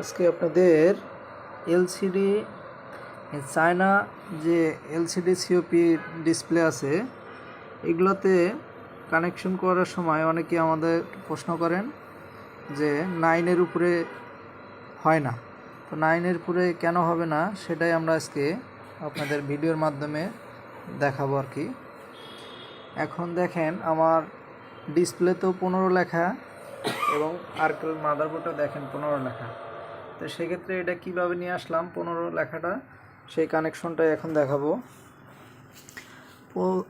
আজকে আপনাদের LCD China যে এলসিডি সিওপি ডিসপ্লে আছে, এগুলোতে কানেকশন করার সময় অনেকে আমাদের প্রশ্ন করেন যে নাইনের উপরে হয় না। তো নাইনের উপরে কেন হবে না সেটাই আমরা আজকে আপনাদের ভিডিওর মাধ্যমে দেখাবো আর কি। এখন দেখেন আমার ডিসপ্লেতেও পনেরো লেখা এবং আর্কেল মাদারবোর্ডটা দেখেন পনেরো লেখা। তো সেক্ষেত্রে এটা কীভাবে নিয়ে আসলাম পনেরো লেখাটা? সেই কানেকশনটাই এখন দেখাবো।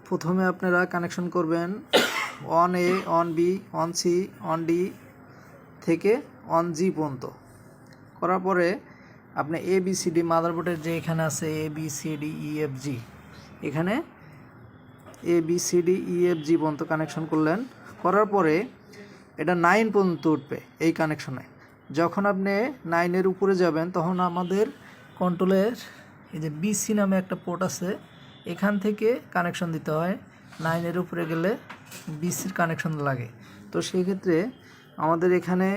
প্রথমে আপনারা কানেকশন করবেন on A on B on C on D থেকে অন জি পর্যন্ত। করার পরে আপনি এ বি সি ডি মাদারবোর্ডের যে এখানে আছে A B C D E F G এখানে A B C D E F G পর্যন্ত কানেকশন করলেন। করার পরে এটা নাইন পর্যন্ত উঠবে এই কানেকশনে যখন আপনি নাইনের উপরে যাবেন, তখন আমাদের কন্ট্রোলের এই যে বিসি নামে একটা পোর্ট আছে, এখান থেকে কানেকশন দিতে হয়। নাইনের উপরে গেলে বিসির কানেকশন লাগে। তো সেক্ষেত্রে আমাদের এখানে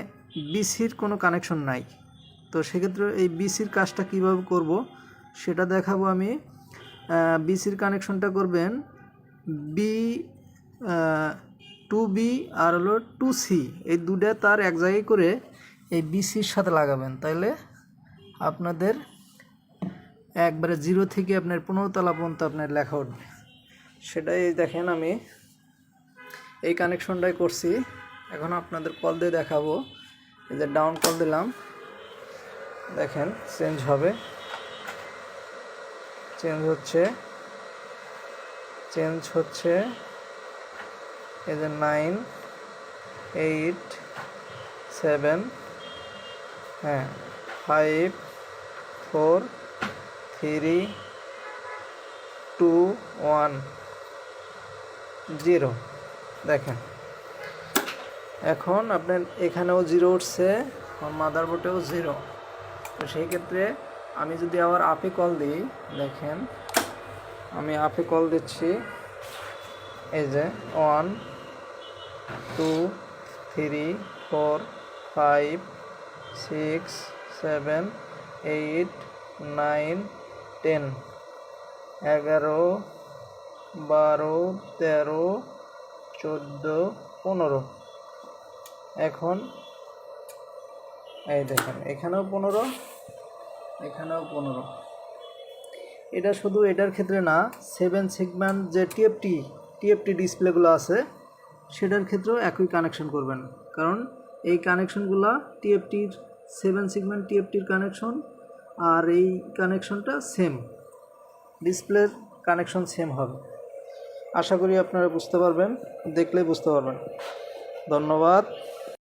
বিসির কোনো কানেকশন নাই। তো সেক্ষেত্রে এই বিসির কাজটা কীভাবে করব, সেটা দেখাবো আমি। বিসির কানেকশনটা করবেন বি টু বি আর হলো টু সি এই দুটা তার এক জায়গায় করে এই বিসির সাথে লাগাবেন, তাইলে আপনাদের একবারে জিরো থেকে আপনার পনেরো তলা পর্যন্ত আপনার লেখা উঠবে। সেটাই দেখেন আমি এই কানেকশনটাই করছি। এখন আপনাদের কল দিয়ে দেখাবো। এই যে ডাউন কল দিলাম। দেখেন চেঞ্জ হবে। চেঞ্জ হচ্ছে। চেঞ্জ হচ্ছে। এই যে নাইন এইট সেভেন হ্যাঁ five four three two one zero দেখেন, এখন আপনার এখানেও জিরো উঠছে, আমার মাদারবোর্ডেও জিরো তো সেই ক্ষেত্রে আমি যদি আবার আপে কল দিই, দেখেন, আমি আপে কল দিচ্ছি, এই যে one two three four five six, seven, eight, nine, ten. এগারো, বারো, তেরো, চোদ্দ, পনেরো। এখন এই দেখেন, এখানেও পনেরো এখানেও পনেরো। এটা শুধু এটার ক্ষেত্রে না, সেভেন সেগমেন্ট যে টিএফটি টিএফটি ডিসপ্লেগুলো আছে, সেটার ক্ষেত্রেও একই কানেকশন করবেন। কারণ এই কানেকশনগুলো টিএফটির সেভেন সিগমেন্ট টিএফটির কানেকশন আর এই কানেকশনটা সেম ডিসপ্লের কানেকশন সেম হবে। আশা করি আপনারা বুঝতে পারবেন দেখলে বুঝতে পারবেন। ধন্যবাদ।